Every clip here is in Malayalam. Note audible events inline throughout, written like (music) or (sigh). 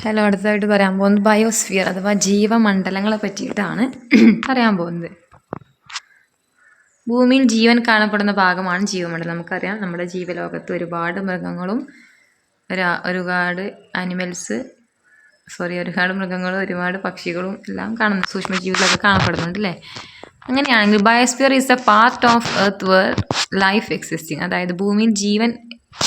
ഹലോ അടുത്തതായിട്ട് പറയാൻ പോകുന്നത് ബയോസ്ഫിയർ അഥവാ ജീവമണ്ഡലങ്ങളെ പറ്റിയിട്ടാണ് (clears throat) പറയാൻ പോകുന്നത്. ഭൂമിയിൽ ജീവൻ കാണപ്പെടുന്ന ഭാഗമാണ് ജീവമണ്ഡലം. നമുക്കറിയാം നമ്മുടെ ജീവലോകത്ത് ഒരുപാട് മൃഗങ്ങളും ഒരു ഒരുപാട് അനിമൽസ് സോറി ഒരുപാട് മൃഗങ്ങളും ഒരുപാട് പക്ഷികളും എല്ലാം കാണുന്നു സൂക്ഷ്മജീവികളൊക്കെ കാണപ്പെടുന്നുണ്ട് അല്ലേ? അങ്ങനെയാണെങ്കിൽ biosphere is a part of earth where life existing അതായത് ഭൂമിയിൽ ജീവൻ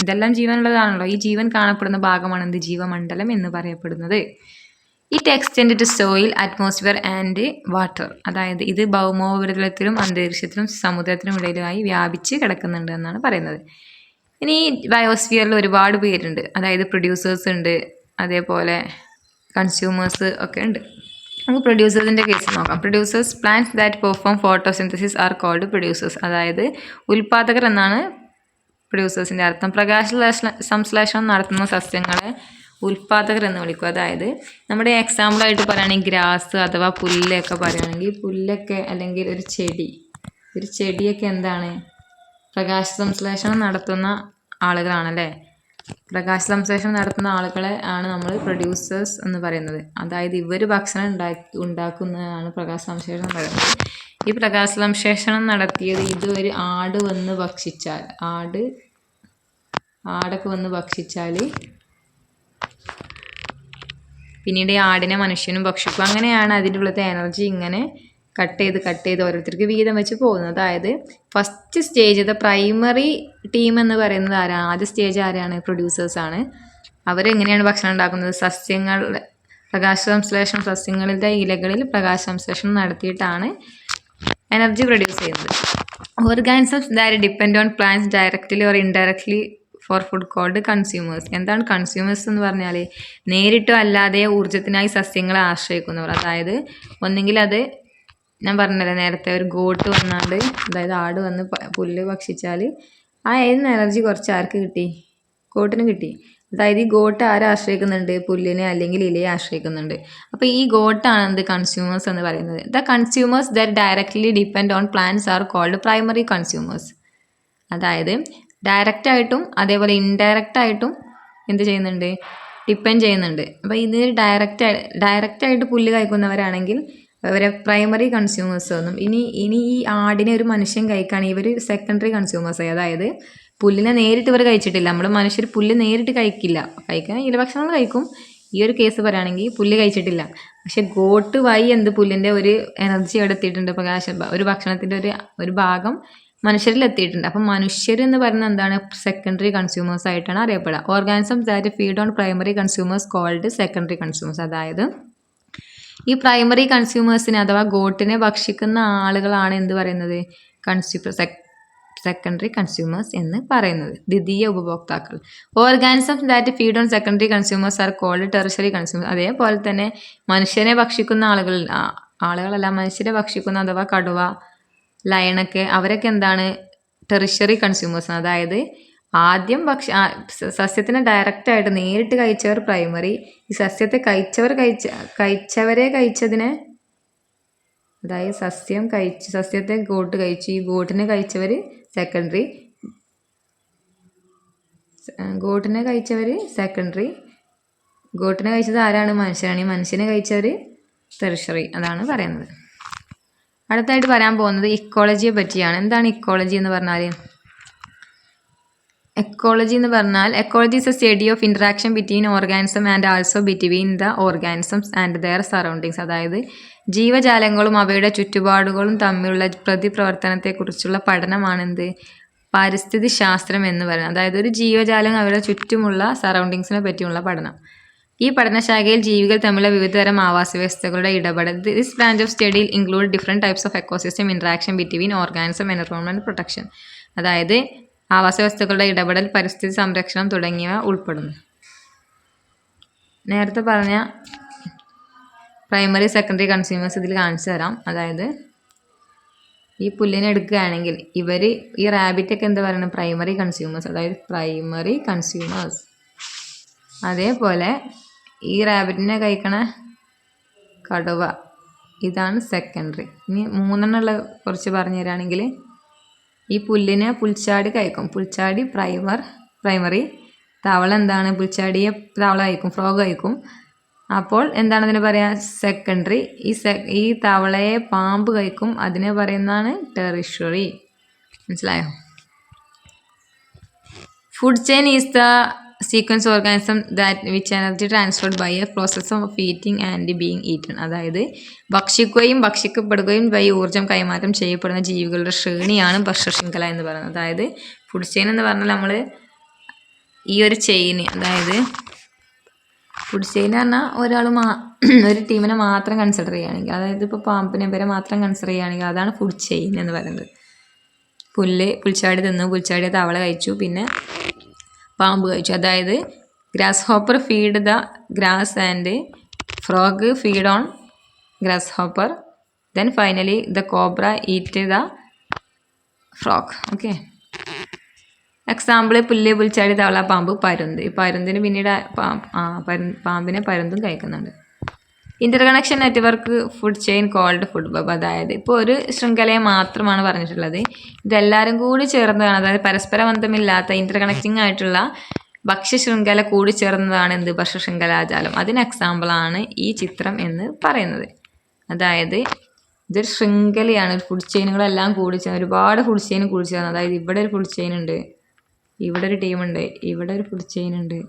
ഇതെല്ലാം ജീവനുള്ളതാണല്ലോ. ഈ ജീവൻ കാണപ്പെടുന്ന ഭാഗമാണ് എന്ത്? ജീവമണ്ഡലം എന്ന് പറയപ്പെടുന്നത്. It extend to soil atmosphere and water അതായത് ഇത് ഭൗമോപരിതലത്തിലും അന്തരീക്ഷത്തിലും സമുദ്രത്തിനും ഇടയിലുമായി വ്യാപിച്ച് കിടക്കുന്നുണ്ട് എന്നാണ് പറയുന്നത്. ഇനി ബയോസ്ഫിയറിൽ ഒരുപാട് പേരുണ്ട്. അതായത് പ്രൊഡ്യൂസേഴ്സ് ഉണ്ട്. അതേപോലെ കൺസ്യൂമേഴ്സ് ഒക്കെ ഉണ്ട്. നമുക്ക് പ്രൊഡ്യൂസേഴ്സിന്റെ കേസ് നോക്കാം. Producers plants that perform photosynthesis are called producers അതായത് ഉൽപ്പാദകർ എന്നാണ് പ്രൊഡ്യൂസേഴ്സിന്റെ അർത്ഥം. പ്രകാശ സംശ്ലേഷണം നടത്തുന്ന സസ്യങ്ങളെ ഉൽപാദകർ എന്ന് വിളിക്കും. അതായത് നമ്മുടെ എക്സാമ്പിളായിട്ട് പറയുകയാണെങ്കിൽ ഗ്രാസ് അഥവാ പുല്ലൊക്കെ പറയുകയാണെങ്കിൽ പുല്ലൊക്കെ അല്ലെങ്കിൽ ഒരു ചെടി. ഒരു ചെടിയൊക്കെ എന്താണ്? പ്രകാശ സംശ്ലേഷണം നടത്തുന്ന ആളുകളാണല്ലേ? പ്രകാശ സംശ്ലേഷണം നടത്തുന്ന ആളുകളെ ആണ് നമ്മൾ പ്രൊഡ്യൂസേഴ്സ് എന്ന് പറയുന്നത്. അതായത് ഇവർ ഭക്ഷണം ഉണ്ടാക്കി ഉണ്ടാക്കുന്നതാണ് പ്രകാശ നടത്തുന്നത്. ഈ പ്രകാശ സംശ്ലേഷണം നടത്തിയത് ഇത് ഒരു ആട് വന്ന് ഭക്ഷിച്ചാൽ ആട് ആടൊക്കെ വന്ന് ഭക്ഷിച്ചാൽ പിന്നീട് ഈ ആടിനെ മനുഷ്യനും ഭക്ഷിക്കും. അങ്ങനെയാണ് അതിന്റെ ഉള്ളത്തെ എനർജി ഇങ്ങനെ കട്ട് ചെയ്ത് കട്ട് ചെയ്ത് ഓരോരുത്തർക്ക് വീതം വെച്ച് പോകുന്നു. അതായത് first stage the primary team എന്ന് പറയുന്നത് ആരാണ് ആദ്യ സ്റ്റേജ് ആരാണ്? പ്രൊഡ്യൂസേഴ്സാണ് അവരെങ്ങനെയാണ് ഭക്ഷണം ഉണ്ടാക്കുന്നത്? സസ്യങ്ങൾ പ്രകാശ സംശ്ലേഷണം സസ്യങ്ങളുടെ ഇലകളിൽ പ്രകാശ സംശ്ലേഷണം നടത്തിയിട്ടാണ് എനർജി പ്രൊഡ്യൂസ് ചെയ്യുന്നത്. Organisms that depend on plants directly or indirectly for food called consumers എന്താണ് കൺസ്യൂമേഴ്സ് എന്ന് പറഞ്ഞാൽ നേരിട്ടോ അല്ലാതെ ഊർജത്തിനായി സസ്യങ്ങളെ ആശ്രയിക്കുന്നവർ. അതായത് ഒന്നെങ്കിൽ അത് ഞാൻ പറഞ്ഞല്ലോ നേരത്തെ ഒരു ഗോട്ട് വന്നാണ്ട് അതായത് ആട് വന്ന് പുല്ല് ഭക്ഷിച്ചാൽ ആ ഏത് എനർജി കുറച്ച് ആർക്ക് കിട്ടി? ഗോട്ടിന് കിട്ടി. അതായത് ഈ ഗോട്ട് ആരെ ആശ്രയിക്കുന്നുണ്ട്? പുല്ലിനെ അല്ലെങ്കിൽ ഇലയെ ആശ്രയിക്കുന്നുണ്ട്. അപ്പോൾ ഈ ഗോട്ടാണ് എന്ത് കൺസ്യൂമേഴ്സ് എന്ന് പറയുന്നത്. The consumers that directly depend on plants are called primary consumers അതായത് ഡയറക്റ്റ് ആയിട്ടും അതേപോലെ ഇൻഡയറക്റ്റ് ആയിട്ടും എന്ത് ചെയ്യുന്നുണ്ട്? ഡിപ്പെൻഡ് ചെയ്യുന്നുണ്ട്. അപ്പോൾ ഇതിന് ഡയറക്റ്റ് ഡയറക്റ്റായിട്ട് പുല്ല് കഴിക്കുന്നവരാണെങ്കിൽ അവരെ പ്രൈമറി കൺസ്യൂമേഴ്സ് ഒന്നും ഇനി ഇനി ഈ ആടിനെ ഒരു മനുഷ്യൻ കഴിക്കുകയാണെങ്കിൽ ഇവർ സെക്കൻഡറി കൺസ്യൂമേഴ്സ് അതായത് പുല്ലിനെ നേരിട്ട് ഇവർ കഴിച്ചിട്ടില്ല. നമ്മൾ മനുഷ്യർ പുല്ല് നേരിട്ട് കഴിക്കില്ല. കഴിക്കാൻ ഇലഭക്ഷണങ്ങൾ കഴിക്കും. ഈ ഒരു കേസ് പറയുകയാണെങ്കിൽ പുല്ല് കഴിച്ചിട്ടില്ല. പക്ഷെ ഗോട്ട് വൈ എന്ത് പുല്ലിന്റെ ഒരു എനർജി അവിടെ എത്തിയിട്ടുണ്ട്? പ്രകാശ ഒരു ഭക്ഷണത്തിന്റെ ഒരു ഒരു ഭാഗം മനുഷ്യരിൽ എത്തിയിട്ടുണ്ട്. അപ്പം മനുഷ്യർ എന്ന് പറയുന്നത് എന്താണ്? സെക്കൻഡറി കൺസ്യൂമേഴ്സ് ആയിട്ടാണ് അറിയപ്പെടുക. Organism that feed on primary consumers called secondary consumers അതായത് ഈ പ്രൈമറി കൺസ്യൂമേഴ്സിനെ അഥവാ ഗോട്ടിനെ ഭക്ഷിക്കുന്ന ആളുകളാണ് എന്ത് പറയുന്നത്? കൺസ്യൂമർ സെക്കൻഡറി കൺസ്യൂമേഴ്സ് എന്ന് പറയുന്നത്. ദ്വിതീയ ഉപഭോക്താക്കൾ. Organisms that feed on secondary consumers are called tertiary consumers അതേപോലെ തന്നെ മനുഷ്യനെ ഭക്ഷിക്കുന്ന ആളുകൾ ആളുകളല്ല മനുഷ്യരെ ഭക്ഷിക്കുന്ന അഥവാ കടുവ ലയണൊക്കെ അവരൊക്കെ എന്താണ്? ടെറിഷറി കൺസ്യൂമേഴ്സ് അതായത് ആദ്യം ഭക്ഷ ഡയറക്റ്റ് ആയിട്ട് നേരിട്ട് കഴിച്ചവർ പ്രൈമറി ഈ സസ്യത്തെ കഴിച്ചവർ കഴിച്ച കഴിച്ചവരെ കഴിച്ചതിനെ അതായത് സസ്യം കഴിച്ച് സസ്യത്തെ ഗോട്ട് കഴിച്ചു. ഈ ഗോട്ടിനെ കഴിച്ചവർ സെക്കൻഡറി ഗോട്ടിനെ കഴിച്ചവർ സെക്കൻഡറി ഗോട്ടിനെ കഴിച്ചത് ആരാണ്? മനുഷ്യനാണ് ഈ മനുഷ്യനെ കഴിച്ചവർ തെർഷറി അതാണ് പറയുന്നത്. അടുത്തായിട്ട് പറയാൻ പോകുന്നത് ഇക്കോളജിയെ പറ്റിയാണ്. എന്താണ് ഇക്കോളജി എന്ന് പറഞ്ഞാൽ എക്കോളജി എന്ന് പറഞ്ഞാൽ ecology is a study of interaction between organism and also between the organisms and their surroundings അതായത് ജീവജാലങ്ങളും അവയുടെ ചുറ്റുപാടുകളും തമ്മിലുള്ള പ്രതിപ്രവർത്തനത്തെക്കുറിച്ചുള്ള പഠനമാണെന്ത്? പരിസ്ഥിതി ശാസ്ത്രം എന്ന് പറയുന്നത്. അതായത് ഒരു ജീവജാലം അവരുടെ ചുറ്റുമുള്ള സറൗണ്ടിങ്സിനെ പറ്റിയുള്ള പഠനം. ഈ പഠനശാഖയിൽ ജീവികൾ തമ്മിലുള്ള വിവിധതരം ആവാസ വ്യവസ്ഥകളുടെ ഇടപെടൽ. This branch of സ്റ്റഡിയിൽ include different types of ecosystem interaction between organism environment protection അതായത് ആവാസ വ്യവസ്ഥകളുടെ ഇടപെടൽ പരിസ്ഥിതി സംരക്ഷണം തുടങ്ങിയവ ഉൾപ്പെടുന്നു. നേരത്തെ പറഞ്ഞ പ്രൈമറി സെക്കൻഡറി കൺസ്യൂമേഴ്സ് ഇതിൽ കാണിച്ചു തരാം. അതായത് ഈ പുല്ലിനെ എടുക്കുകയാണെങ്കിൽ ഇവർ ഈ റാബിറ്റൊക്കെ എന്താ പറയുന്നത് പ്രൈമറി കൺസ്യൂമേഴ്സ് അതായത് പ്രൈമറി കൺസ്യൂമേഴ്സ് അതേപോലെ ഈ റാബിറ്റിനെ കഴിക്കണ കടുവ ഇതാണ് സെക്കൻഡറി ഇനി മൂന്നെണ്ണമുള്ള കുറച്ച് പറഞ്ഞു തരാണെങ്കിൽ ഈ പുല്ലിനെ പുൽച്ചാടി കഴിക്കും. പുൽച്ചാടി പ്രൈമർ പ്രൈമറി തവള എന്താണ്? പുൽച്ചാടിയെ തവള കഴിക്കും ഫ്രോഗ് കഴിക്കും. അപ്പോൾ എന്താണ് അതിന് പറയുക സെക്കൻഡറി ഈ സെ ഈ തവളയെ പാമ്പ് കഴിക്കും. അതിനെ പറയുന്നതാണ് ടെറിഷറി മനസ്സിലായോ? Food chain is the sequence organism that which energy transferred by a process of eating and being eaten അതായത് ഭക്ഷിക്കുകയും ഭക്ഷിക്കപ്പെടുകയും വഴി ഊർജം കൈമാറ്റം ചെയ്യപ്പെടുന്ന ജീവികളുടെ ശ്രേണിയാണ് ഭക്ഷ്യശൃംഖല എന്ന് പറയുന്നത്. അതായത് ഫുഡ് ചെയിൻ എന്ന് പറഞ്ഞാൽ നമ്മൾ ഈ ഒരു ചെയിന് അതായത് ഫുഡ് ചെയിൻ എന്ന് പറഞ്ഞാൽ ഒരാൾ മാ (clears throat) ഒരു ടീമിനെ മാത്രം കൺസിഡർ ചെയ്യുകയാണെങ്കിൽ അതായത് ഇപ്പോൾ പാമ്പിനെ വരെ മാത്രം കൺസിഡർ ചെയ്യുകയാണെങ്കിൽ അതാണ് ഫുഡ് ചെയിൻ എന്ന് പറയുന്നത്. പുല്ല് പുൽച്ചാടി തിന്നു പുൽച്ചാടി തവള കഴിച്ചു പിന്നെ പാമ്പ് കഴിച്ചു. അതായത് grasshopper feed the grass and frog feed on grasshopper then finally the cobra eat the frog okay example പുല്ല് പുൽച്ചാടി തവള പാമ്പ് പരുന്ത്. പരുന്തിന് പിന്നീട് പാമ്പിനെ പരുന്തും കഴിക്കുന്നുണ്ട്. Interconnection network food chain called food web അതായത് ഇപ്പോൾ ഒരു ശൃംഖലയെ മാത്രമാണ് പറഞ്ഞിട്ടുള്ളത്. ഇതെല്ലാവരും കൂടി ചേർന്നതാണ്. അതായത് പരസ്പര ബന്ധമില്ലാത്ത ഇന്റർകണക്റ്റിംഗ് ആയിട്ടുള്ള ഭക്ഷ്യ ശൃംഖല കൂടി ചേർന്നതാണ് എന്ത്? ഭക്ഷ്യ ശൃംഖലാജാലം. അതിന് എക്സാമ്പിളാണ് ഈ ചിത്രം എന്ന് പറയുന്നത്. അതായത് ഇതൊരു ശൃംഖലയാണ്. ഒരു ഫുഡ് ചെയിനുകളെല്ലാം കൂടി ചേർന്ന് ഒരുപാട് ഫുഡ് ചെയിൻ കൂടി ചേർന്ന്. അതായത് ഇവിടെ ഒരു ഫുഡ് ചെയിൻ ഉണ്ട് ഇവിടെ ഒരു ടീമുണ്ട് ഇവിടെ ഒരു ഫുഡ് ചെയിൻ ഉണ്ട്.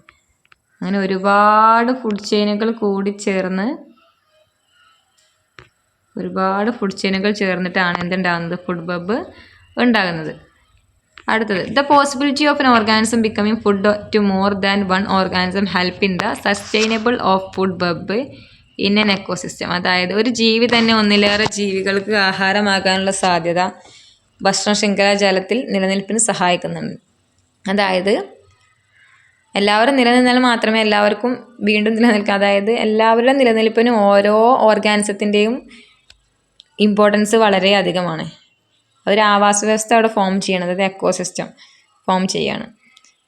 അങ്ങനെ ഒരുപാട് ഫുഡ് ചെയിനുകൾ കൂടി ചേർന്ന് ഒരുപാട് ഫുഡ് ചെയിനുകൾ ചേർന്നിട്ടാണ് എന്തുണ്ടാകുന്നത് ഫുഡ് ബബ് ഉണ്ടാകുന്നത്. അടുത്തത് the possibility of an organism becoming food to more than one organism help in the sustainable of food web in an ecosystem അതായത് ഒരു ജീവി തന്നെ ഒന്നിലേറെ ജീവികൾക്ക് ആഹാരമാകാനുള്ള സാധ്യത ഭക്ഷണ ശൃംഖല ജലത്തിൽ നിലനിൽപ്പിന് സഹായിക്കുന്നുണ്ട്. അതായത് എല്ലാവരും നിലനിന്നാൽ മാത്രമേ എല്ലാവർക്കും വീണ്ടും നിലനിൽക്കാം അതായത് എല്ലാവരുടെ നിലനിൽപ്പിനും ഓരോ ഓർഗാനിസത്തിന്റെയും ഇമ്പോർട്ടൻസ് വളരെ അധികമാണ്. ഒരു ആവാസ വ്യവസ്ഥ അവിടെ ഫോം ചെയ്യണം. അതായത് എക്കോസിസ്റ്റം ഫോം ചെയ്യാണ്.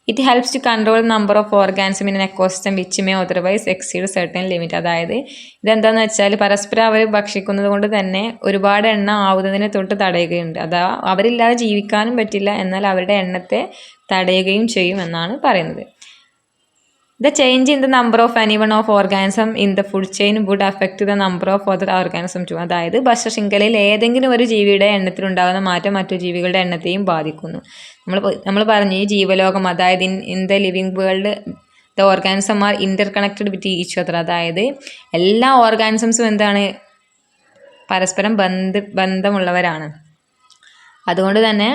It helps to control number of organism in ecosystem which may otherwise exceed certain limit അതായത് ഇതെന്താണെന്ന് വെച്ചാൽ പരസ്പരം അവർ ഭക്ഷിക്കുന്നത് കൊണ്ട് തന്നെ ഒരുപാട് എണ്ണ ആവുന്നതിനെ തൊട്ട് തടയുകയുണ്ട്. അതാ അവരില്ലാതെ ജീവിക്കാനും പറ്റില്ല. എന്നാൽ അവരുടെ എണ്ണത്തെ തടയുകയും ചെയ്യും എന്നാണ് പറയുന്നത്. The change in the number of any one of organism in the food chain would affect the number of other organism. അതായത് ഭക്ഷ്യശൃംഖലയിൽ ഏതെങ്കിലും ഒരു ജീവിയുടെ എണ്ണത്തിലുണ്ടാകുന്ന മാറ്റം മറ്റു ജീവികളുടെ എണ്ണത്തെയും ബാധിക്കുന്നു. നമ്മൾ നമ്മൾ പറഞ്ഞു ഈ ജീവലോകം അതായത് in in the living world the organism are interconnected with each other അതായത് എല്ലാ ഓർഗാനിസംസും എന്താണ്? പരസ്പരം ബന്ധ ബന്ധമുള്ളവരാണ്. അതുകൊണ്ട് തന്നെ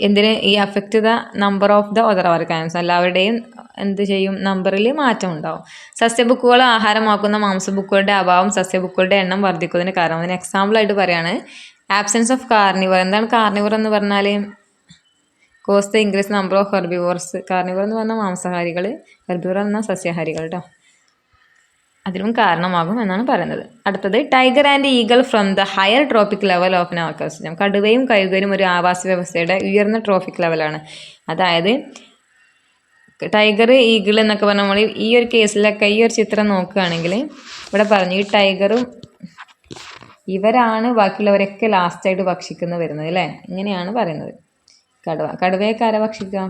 എന്തിന് ഈ affect the number of the other organs എല്ലാവരുടെയും എന്ത് ചെയ്യും? നമ്പറിൽ മാറ്റം ഉണ്ടാവും. സസ്യബുക്കുകൾ ആഹാരമാക്കുന്ന മാംസബുക്കുകളുടെ അഭാവം സസ്യബുക്കുകളുടെ എണ്ണം വർദ്ധിക്കുന്നതിന് കാരണം. അതിന് എക്സാമ്പിളായിട്ട് പറയാണ്. ആബ്സെൻസ് ഓഫ് കാർണിവർ എന്താണ് കാർണിവർ എന്ന് പറഞ്ഞാൽ? Cause the increase number of herbivores carnivore എന്ന് പറഞ്ഞാൽ മാംസാഹാരികൾ. ഹെർബിവർ എന്ന സസ്യാഹാരികൾ കേട്ടോ അതിനും കാരണമാകും എന്നാണ് പറയുന്നത്. അടുത്തത് tiger and eagle from the higher trophic level of an ecosystem കടുവയും കഴുകനും ഒരു ആവാസ വ്യവസ്ഥയുടെ ഉയർന്ന ട്രോപ്പിക് ലെവലാണ് അതായത് ടൈഗർ ഈഗിൾ എന്നൊക്കെ പറഞ്ഞാൽ നമ്മൾ ഈ ഒരു കേസിലൊക്കെ ഈ ഒരു ചിത്രം നോക്കുകയാണെങ്കിൽ ഇവിടെ പറഞ്ഞു ഈ ടൈഗറും ഇവരാണ് ബാക്കിയുള്ളവരൊക്കെ ലാസ്റ്റായിട്ട് ഭക്ഷിക്കുന്ന വരുന്നത് അല്ലേ? ഇങ്ങനെയാണ് പറയുന്നത്. കടുവ കടുവയൊക്കെ ആരാ ഭക്ഷിക്കാം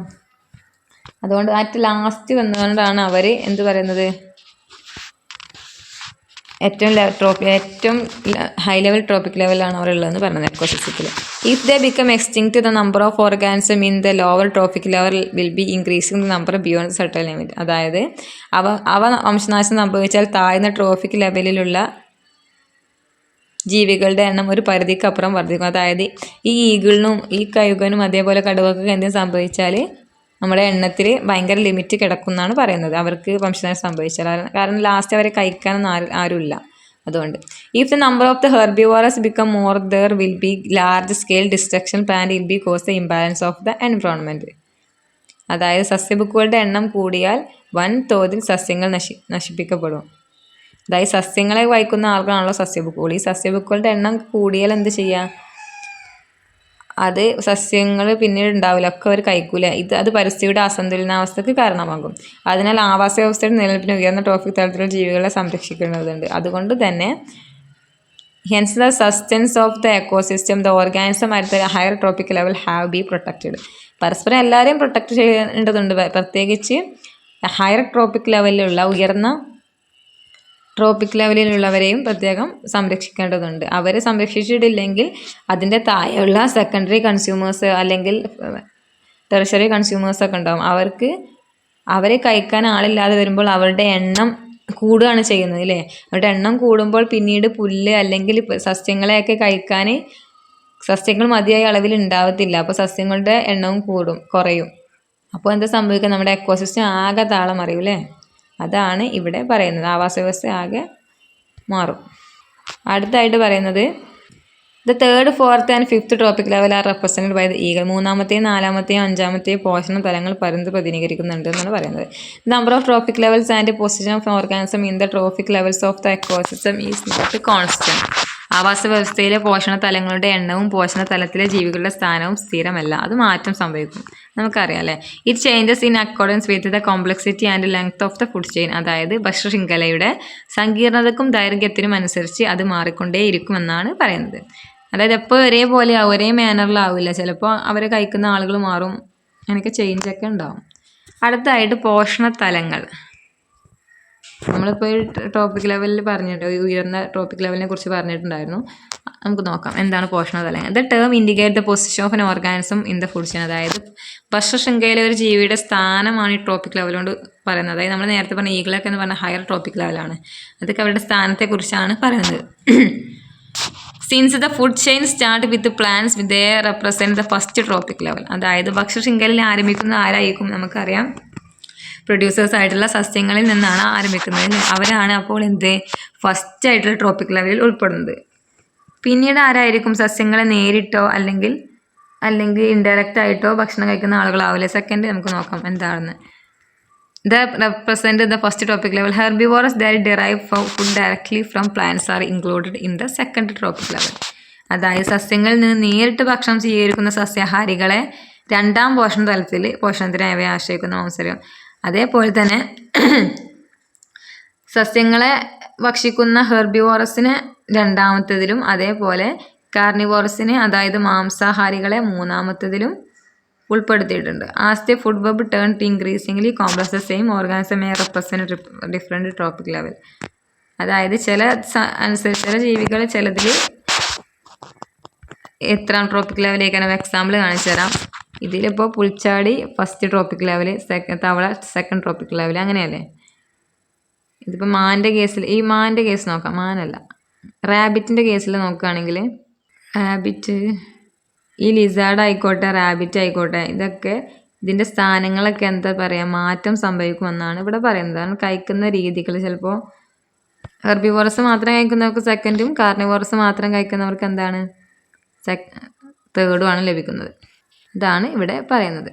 അതുകൊണ്ട് അറ്റ് ലാസ്റ്റ് വന്നുകൊണ്ടാണ് അവർ എന്ത് പറയുന്നത്? ഏറ്റവും ട്രോപ്പി ഏറ്റവും ഹൈ ലെവൽ ട്രോപ്പിക് ലെവലാണ് അവർ ഉള്ളതെന്ന് പറഞ്ഞത് എക്കോസിസ്റ്റത്തിൽ if the become extinct the number of organism in the lower tropic level will be increasing the number beyond certain limit അതായത് അവ അവ വംശനാശം സംഭവിച്ചാൽ താഴ്ന്ന ട്രോഫിക് ലെവലിലുള്ള ജീവികളുടെ എണ്ണം ഒരു പരിധിക്കപ്പുറം വർദ്ധിക്കും. അതായത് ഈ ഈഗിളിനും ഈ കഴുകനും അതേപോലെ കടുവക്കൊക്കെ എന്തെങ്കിലും സംഭവിച്ചാൽ നമ്മുടെ എണ്ണത്തിൽ ഭയങ്കര ലിമിറ്റ് കിടക്കുന്നതാണ് പറയുന്നത്. അവർക്ക് വംശനാശം സംഭവിച്ചാൽ. കാരണം- ലാസ്റ്റ് അവരെ കഴിക്കാനൊന്നും ആരും ആരുമില്ല. അതുകൊണ്ട്. If the number of the herbivorous become more there will be large scale destruction plan will be cause the imbalance of the environment അതായത് സസ്യബുക്കുകളുടെ എണ്ണം കൂടിയാൽ വൻ തോതിൽ സസ്യങ്ങൾ നശി നശിപ്പിക്കപ്പെടും. അതായത് സസ്യങ്ങളെ വായിക്കുന്ന ആൾക്കാണല്ലോ സസ്യബുക്കുകൾ. ഈ സസ്യബുക്കുകളുടെ എണ്ണം കൂടിയാൽ എന്ത് ചെയ്യുക അത് സസ്യങ്ങൾ പിന്നീട് ഉണ്ടാവില്ല ഒക്കെ അവർ കഴിക്കൂല. ഇത് അത് പരിസ്ഥിതിയുടെ അസന്തുലനാവസ്ഥയ്ക്ക് കാരണമാകും. അതിനാൽ ആവാസ വ്യവസ്ഥയുടെ നിലനിൽപ്പിന് ഉയർന്ന ട്രോഫിക് തലത്തിലുള്ള ജീവികളെ സംരക്ഷിക്കേണ്ടതുണ്ട് അതുകൊണ്ട് തന്നെ hence the sustenance of the ecosystem the organism at the higher tropic level have be protected പരസ്പരം എല്ലാവരെയും പ്രൊട്ടക്റ്റ് ചെയ്യേണ്ടതുണ്ട്. പ്രത്യേകിച്ച് ഹയർ ട്രോപ്പിക് ലെവലിലുള്ള ഉയർന്ന ട്രോപ്പിക് ലെവലിലുള്ളവരെയും പ്രത്യേകം സംരക്ഷിക്കേണ്ടതുണ്ട്. അവരെ സംരക്ഷിച്ചിട്ടില്ലെങ്കിൽ അതിന്റെ താഴെയുള്ള സെക്കൻഡറി കൺസ്യൂമേഴ്സ് അല്ലെങ്കിൽ ടെറിഷറി കൺസ്യൂമേഴ്സ് ഒക്കെ ഉണ്ടാവും. അവർക്ക് അവരെ കഴിക്കാൻ ആളില്ലാതെ വരുമ്പോൾ അവരുടെ എണ്ണം കൂടുകയാണ് ചെയ്യുന്നത് അല്ലേ അവരുടെ എണ്ണം കൂടുമ്പോൾ പിന്നീട് പുല്ല് അല്ലെങ്കിൽ സസ്യങ്ങളെയൊക്കെ കഴിക്കാൻ സസ്യങ്ങൾ മതിയായ അളവിൽ ഉണ്ടാവത്തില്ല. അപ്പോൾ സസ്യങ്ങളുടെ എണ്ണവും കൂടും കുറയും. അപ്പോൾ എന്താ സംഭവിക്കുക? നമ്മുടെ എക്കോസിസ്റ്റം ആകെ താളം അറിയൂലേ അതാണ് ഇവിടെ പറയുന്നത്. ആവാസ വ്യവസ്ഥ ആകെ മാറും. അടുത്തായിട്ട് പറയുന്നത് the third fourth and fifth topic level are represented by the eagle മൂന്നാമത്തെയും നാലാമത്തെയും അഞ്ചാമത്തെയും പോഷണ തലങ്ങൾ പരന്ന് പ്രതിനിധീകരിക്കുന്നുണ്ട് എന്നാണ് പറയുന്നത്. Number of tropic levels and position of organism in the tropic levels of the ecosystem is not constant ആവാസ വ്യവസ്ഥയിലെ പോഷണ തലങ്ങളുടെ എണ്ണവും പോഷണ തലത്തിലെ ജീവികളുടെ സ്ഥാനവും സ്ഥിരമല്ല. അത് മാറ്റം സംഭവിക്കും. നമുക്കറിയാം അല്ലേ? It changes in accordance with the complexity and length of the food chain അതായത് ഭക്ഷ്യശൃംഖലയുടെ സങ്കീർണതക്കും ദൈർഘ്യത്തിനും അനുസരിച്ച് അത് മാറിക്കൊണ്ടേയിരിക്കുമെന്നാണ് പറയുന്നത്. അതായത് എപ്പോൾ ഒരേപോലെ ആവും ഒരേ മാനറിലാവില്ല ചിലപ്പോൾ അവർ കഴിക്കുന്ന ആളുകൾ മാറും. അങ്ങനെയൊക്കെ ചേഞ്ചൊക്കെ ഉണ്ടാവും. അടുത്തായിട്ട് പോഷണ തലങ്ങൾ നമ്മളിപ്പോൾ ടോപ്പിക് ലെവലിൽ പറഞ്ഞിട്ട് ഉയർന്ന ടോപ്പിക് ലെവലിനെ കുറിച്ച് പറഞ്ഞിട്ടുണ്ടായിരുന്നു. നമുക്ക് നോക്കാം എന്താണ് പോഷണ തലങ്ങൾ the term indicate the position of an organism in the food chain അതായത് ഭക്ഷ്യശൃംഖലയിലെ ഒരു ജീവിയുടെ സ്ഥാനമാണ് ഈ ടോപ്പിക് ലെവൽ കൊണ്ട് പറയുന്നത്. അതായത് നമ്മൾ നേരത്തെ പറഞ്ഞ ഈഗിളൊക്കെ എന്ന് പറഞ്ഞ ഹയർ ടോപ്പിക് ലെവലാണ് അതൊക്കെ അവരുടെ സ്ഥാനത്തെക്കുറിച്ചാണ് പറയുന്നത്. Since the food chain start with plants they represent the first topic level അതായത് ഭക്ഷ്യശൃംഖലയിൽ ആരംഭിക്കുന്ന ആരായിരിക്കും നമുക്കറിയാം. പ്രൊഡ്യൂസേഴ്സ് ആയിട്ടുള്ള സസ്യങ്ങളിൽ നിന്നാണ് ആരംഭിക്കുന്നത് അവരാണ് അപ്പോൾ എന്ത്? ഫസ്റ്റ് ആയിട്ടുള്ള ട്രോപ്പിക് ലെവലിൽ ഉൾപ്പെടുന്നത്. പിന്നീട് ആരായിരിക്കും സസ്യങ്ങളെ നേരിട്ടോ അല്ലെങ്കിൽ അല്ലെങ്കിൽ ഇൻഡയറക്റ്റ് ആയിട്ടോ ഭക്ഷണം കഴിക്കുന്ന ആളുകളാവില്ലേ? സെക്കൻഡ് നമുക്ക് നോക്കാം എന്താണെന്ന്. The represent the first topic level herbivorous that derive food directly from plants are included in the second topic level അതായത് സസ്യങ്ങളിൽ നിന്ന് നേരിട്ട് ഭക്ഷണം സ്വീകരിക്കുന്ന സസ്യാഹാരികളെ രണ്ടാം പോഷണ തലത്തിൽ പോഷണത്തിനായി അവയെ ആശ്രയിക്കുന്ന മാംസരം അതേപോലെ തന്നെ സസ്യങ്ങളെ ഭക്ഷിക്കുന്ന ഹെർബിവോറസിന് രണ്ടാമത്തതിലും അതേപോലെ കാർണിവോറസിനെ അതായത് മാംസാഹാരികളെ മൂന്നാമത്തതിലും ഉൾപ്പെടുത്തിയിട്ടുണ്ട്. As the food web turn to increasingly complex same organism may represent different tropic level അതായത് ചില അനുസരിച്ച് ചില ജീവികൾ ചിലതിൽ എത്ര ട്രോപ്പിക് ലെവലിലേക്കാണ് എക്സാമ്പിൾ കാണിച്ചു തരാം ഇതിലിപ്പോൾ പുൽച്ചാടി ഫസ്റ്റ് ട്രോപ്പിക് ലെവൽ സെക്കൻഡ് തവള സെക്കൻഡ് ട്രോപ്പിക് ലെവൽ അങ്ങനെയല്ലേ? ഇതിപ്പോൾ മാന്റെ കേസിൽ ഈ മാന്റെ കേസ് നോക്കാം മാനല്ല. റാബിറ്റിന്റെ കേസിൽ നോക്കുകയാണെങ്കിൽ റാബിറ്റ്. ഈ ലിസാർഡ് ആയിക്കോട്ടെ റാബിറ്റ് ആയിക്കോട്ടെ ഇതൊക്കെ ഇതിന്റെ സ്ഥാനങ്ങളൊക്കെ എന്താ പറയുക മാറ്റം സംഭവിക്കുമെന്നാണ് ഇവിടെ പറയുന്നത്. കാരണം കഴിക്കുന്ന രീതികൾ ചിലപ്പോൾ ഹെർബിവോറസ് മാത്രം കഴിക്കുന്നവർക്ക് സെക്കൻഡും കാർണിവോറസ് മാത്രം കഴിക്കുന്നവർക്ക് എന്താണ്? സെക് തേർഡുമാണ് ലഭിക്കുന്നത്. ഇതാണ് ഇവിടെ പറയുന്നത്.